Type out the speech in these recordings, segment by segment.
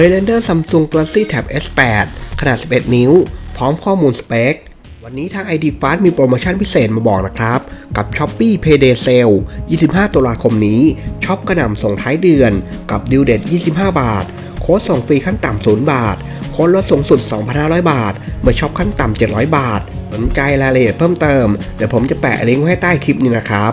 ยเรนเดอร์ Samsung Galaxy Tab S8 ขนาด 11 นิ้ว พร้อมข้อมูลสเปค วันนี้ทาง ID Fast มีโปรโมชั่นพิเศษมาบอกนะครับ กับ Shopee Payday Sale 25 ตุลาคมนี้ช็อปกระหน่ำส่งท้ายเดือน กับดิวเด็ด25 บาท โค้ดส่งฟรีขั้นต่ำ0บาท โค้ดลดสูงสุด 2,500 บาท เมื่อช็อปขั้นต่ำ700 บาท สนใจรายละเอียดเพิ่มเติม เดี๋ยวผมจะแปะลิงก์ไว้ให้ใต้คลิปนี้นะครับ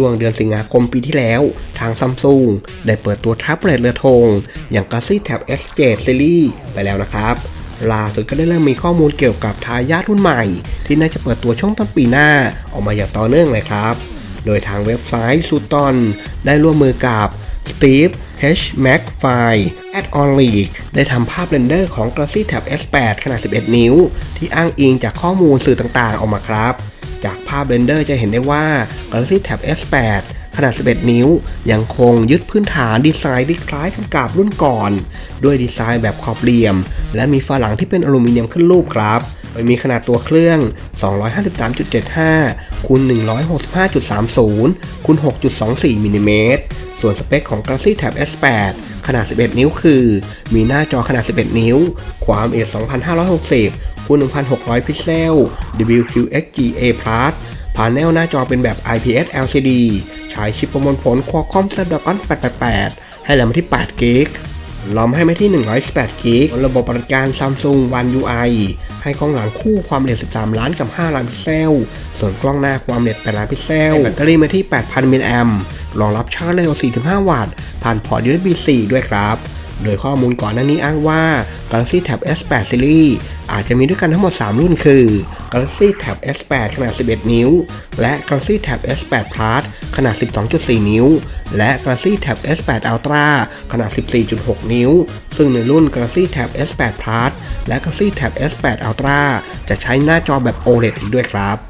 ช่วงเดือนสิงหาคมปีที่แล้ว ทางซัมซุงได้เปิดตัวแท็บเล็ตเรือธงอย่าง Galaxy Tab S7 Series ไปแล้วนะครับล่าสุดก็ได้เริ่มมีข้อมูลเกี่ยวกับทายาทรุ่นใหม่ ที่น่าจะเปิดตัวช่วงต้นปีหน้าออกมาอย่างต่อเนื่องเลยครับ โดยทางเว็บไซต์ซูตอนได้ร่วมมือกับ Steve H. Mac f i at On League ได้ทำภาพเรนเดอร์ของ Galaxy Tab S8 ขนาด 11 นิ้ว ที่อ้างอิงจากข้อมูลสื่อต่างๆ ออกมาครับ จากภาพเรนเดอร์จะเห็นได้ว่า Galaxy Tab S8 ขนาด 11 นิ้ว ยังคงยึดพื้นฐานดีไซน์ที่คล้ายกันกับรุ่นก่อน ด้วยดีไซน์แบบขอบเหลี่ยม และมีฝาหลังที่เป็นอลูมิเนียมขึ้นรูปครับโดยมีขนาดตัวเครื่อง 253.75คูณ165.30คูณ6.24มิลลิเมตร ส่วนสเปคของ Galaxy Tab S8 ขนาด 11 นิ้วคือ มีหน้าจอขนาด 11 นิ้ว ความละเอียด 2560คูณ1600 พิกเซล WQXGA Plus พาเนลหน้าจอเป็นแบบ IPS LCD ใช้ชิปประมวลผล Qualcomm Snapdragon 888 ให้แรมที่8 g b ลอมให้ไม่ที่ 118 g b ระบบปฏิบัติการ Samsung One UI ให้กล้องหลังคู่ความละเอียด 13 ล้านกับ 5 ล้านพิกเซล ส่วนกล้องหน้าความละเอียด 8 ล้านพิกเซล แบตเตอรี่มาที่ 8,000 มิลลิแอมป์ รองรับชาร์จเร็ว 4-5 วัตต์ ผ่านพอร์ต USB 4ด้วยครับ โดยข้อมูลก่อนหน้านี้อ้างว่า Galaxy Tab S8 Series อาจจะมีด้วยกันทั้งหมด 3 รุ่นคือ Galaxy Tab S8 ขนาด 11 นิ้ว และ Galaxy Tab S8 Plus ขนาด 12.4 นิ้ว และ Galaxy Tab S8 Ultra ขนาด 14.6 นิ้ว ซึ่งในรุ่น Galaxy Tab S8 Plus และ Galaxy Tab S8 Ultra จะใช้หน้าจอแบบ OLED อีกด้วยครับ